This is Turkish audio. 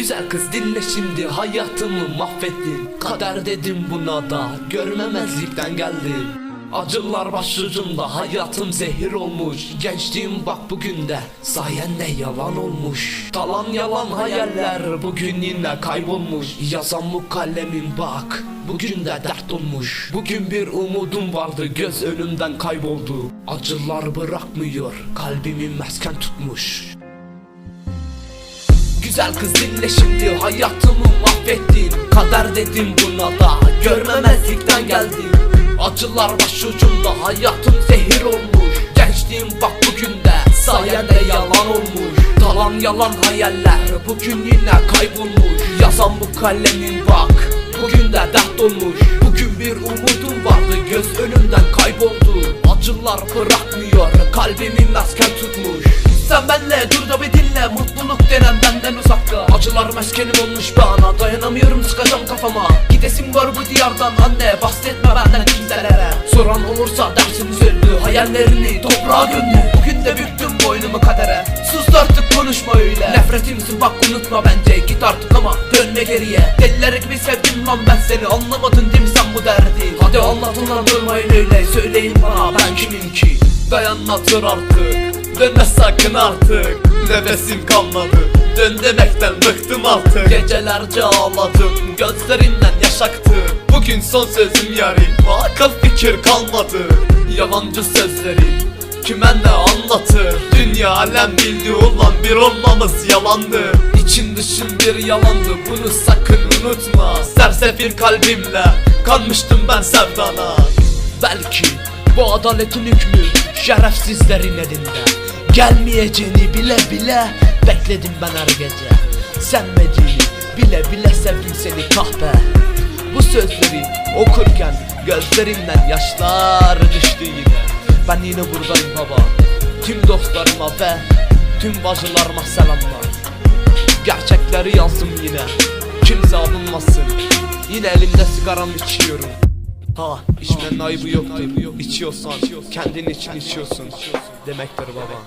Güzel kız dinle şimdi hayatımı mahvettin. Kader dedim buna da görmemezlikten geldi Acılar başucumda hayatım zehir olmuş. Gençliğim bak bugün de sayende yalan olmuş. Talan yalan hayaller bugün yine kaybolmuş. Yazan bu kalemim bak bugün de dert olmuş. Bugün bir umudum vardı göz önümden kayboldu. Acılar bırakmıyor kalbimi mesken tutmuş Güzel kız dinle şimdi hayatımı mahvettin. Kader dedim buna da görmemezlikten geldin. Acılar başucumda hayatım zehir olmuş. Gençliğim bak bugün de sayende yalan olmuş. Talan yalan hayaller bugün yine kaybolmuş. Yazan bu kalemin bak bugün de dert olmuş. Bugün bir umudum vardı göz önümden kayboldu. Acılar bırakmıyor kalbimi mesken tutmuş. Sen benle dur da bir Mutluluk denen benden uzakta Acılar meskenim olmuş bana. Dayanamıyorum sıkacağım kafama. Gidesim var bu diyardan anne. Bahsetme benden kimselere. Soran olursa dersiniz öldü Hayallerini toprağa gömdü. Bugün de büktüm boynumu kadere. Sus artık konuşma öyle. Nefretimsin bak unutma bence. Git artık ama dönme geriye. Deliler gibi sevdim lan ben seni. Anlamadın değil mi sen bu derdi? Hadi anlatın lan durmayın öyle. Söyleyin bana ben kimim ki? Dayanmatır artık Dönme sakın artık. Nefesim kalmadı. Dön demekten bıktım artık. Gecelerce ağladım. Gözlerimden yaş aktı. Bugün son sözüm yarim. Akıl fikir kalmadı. Yalancı sözlerim Kime ne anlatır? Dünya alem bildi ulan bir olmamız yalandı. İçin dışın bir yalandı. Bunu sakın unutma. Sersefil kalbimle Kanmıştım ben sevdana. Belki bu adaletin hükmü şerefsizlerin elinde. Gelmeyeceğini bile bile bekledim ben her gece. Sevmediğini bile bile sevdim seni kahpe. Bu sözleri okurken gözlerimden yaşlar düştü yine. Ben yine buradayım baba. Tüm dostlarıma ve tüm bacılarıma selamlar. Gerçekleri yazdım yine. Kimse alınmasın Yine elimde sigaramı içiyorum Ha içmenin ayıbı yoktur İçiyorsan kendin için içiyorsun Demektir baba